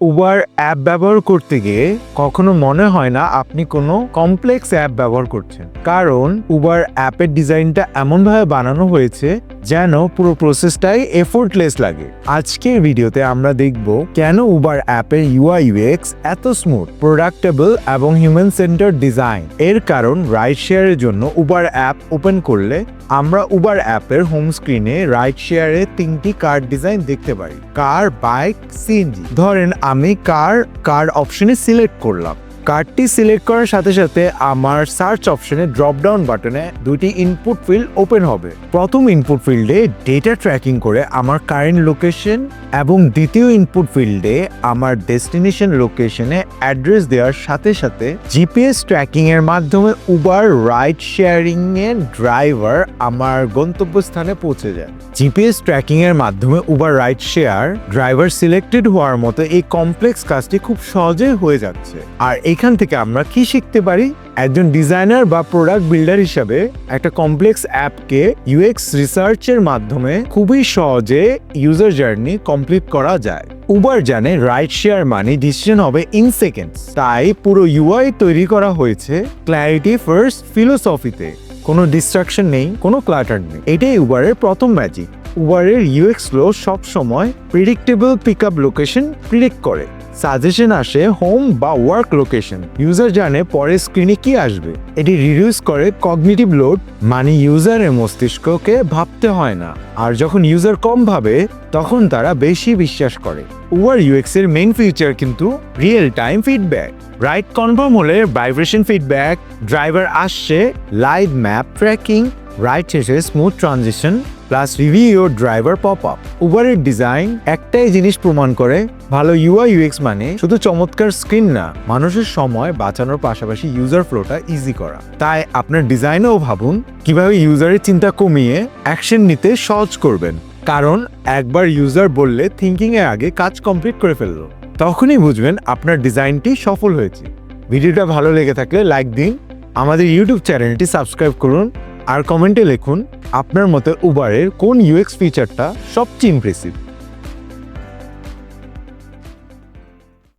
Uber app ব্যবহার করতে গিয়ে কখনো মনে হয় না আপনি কোনো কমপ্লেক্স অ্যাপ ব্যবহার করছেন। কারণ উবার অ্যাপের ডিজাইনটা এমনভাবে বানানো হয়েছে যেন পুরো প্রসেসটাই এফোর্টলেস লাগে। আজকের ভিডিওতে আমরা দেখব কেন উবার অ্যাপের ইউআই ইউএক্স এত স্মুথ প্রোডাক্টেবল এবং হিউম্যান সেন্টার ডিজাইন এর কারণ রাইড শেয়ারের জন্য উবার অ্যাপ ওপেন করলে আমরা উবার অ্যাপের হোম স্ক্রিনে রাইড শেয়ারে তিনটি কার ডিজাইন দেখতে পারি। কার বাইক সিএনজি ধরেন আমি কার কার অপশনে সিলেক্ট করলাম। কার্ডটি সিলেক্ট করার সাথে সাথে আমার সার্চ অপশনে ড্রপ ডাউন বাটনে দুটি ইনপুট ফিল্ড ওপেন হবে। প্রথম ইনপুট ফিল্ডে ডেটা ট্র্যাকিং করে আমার কারেন্ট লোকেশন এবং দ্বিতীয় ইনপুট ফিল্ডে আমার ডেস্টিনেশন লোকেশনে অ্যাড্রেস দেওয়ার সাথে সাথে জিপিএস ট্র্যাকিং এর মাধ্যমে উবার রাইড শেয়ারিং এর ড্রাইভার আমার গন্তব্যস্থানে পৌঁছে যায়। জিপিএস ট্র্যাকিং এর মাধ্যমে Uber ride share driver selected হওয়ার মতো এই কমপ্লেক্স কাজটি খুব সহজে হয়ে যাচ্ছে। আর এখান থেকে আমরা কি শিখতে পারি? একজন ডিজাইনার বা প্রোডাক্ট বিল্ডার হিসাবে একটা কমপ্লেক্স অ্যাপকে ইউএক্স রিসার্চের মাধ্যমে খুবই সহজে ইউজার জার্নি কমপ্লিট করা যায়। উবার জানে রাইড শেয়ার মানে ডিসিশন হবে ইন সেকেন্ডস তাই পুরো ইউআই তৈরি করা হয়েছে ক্ল্যারিটি ফার্স্ট ফিলোসফিতে কোনো ডিস্ট্রাকশন নেই, কোনো ক্লাটার নেই। এটাই উবারের প্রথম ম্যাজিক উবারের ইউএক্স ফ্লো সবসময় predictable pick up location predict করে। সাজেশন আসে হোম বা ওয়ার্ক লোকেশন। ইউজার জানে পরের স্ক্রিনে কি আসবে। এটি রিডিউস করে কগনিটিভ লোড মানে ইউজারের মস্তিষ্ককে ভাবতে হয় না। আর যখন ইউজার কম ভাবে, তখন তারা বেশি বিশ্বাস করে। ওয়ার ইউএক্স এর মেইন ফিচার কিন্তু real time feedback ride confirm হলে ভাইব্রেশন ফিডব্যাক ড্রাইভার আসছে লাইভ ম্যাপ ট্র্যাকিং রাইট শেষে smooth transition plus review your driver pop up উবারের design একটাই জিনিস প্রমাণ করে, ভালো ইউআই ইউএক্স মানে শুধু চমৎকার স্ক্রিন না, মানুষের সময় বাঁচানোর পাশাপাশি ইউজার ফ্লোটা ইজি করা। তাই আপনার ডিজাইনেও ভাবুন, কীভাবে ইউজারের চিন্তা কমিয়ে অ্যাকশন নিতে সহজ করবেন। কারণ একবার ইউজার বললে থিঙ্কিং এর আগে কাজ কমপ্লিট করে ফেলল। তখনই বুঝবেন আপনার ডিজাইনটি সফল হয়েছে। ভিডিওটা ভালো লেগে থাকলে লাইক দিন। আমাদের ইউটিউব চ্যানেলটি সাবস্ক্রাইব করুন। আর কমেন্টে লিখুন আপনার মতে উবারের কোন ইউএক্স ফিচারটা সবচেয়ে ইমপ্রেসিভ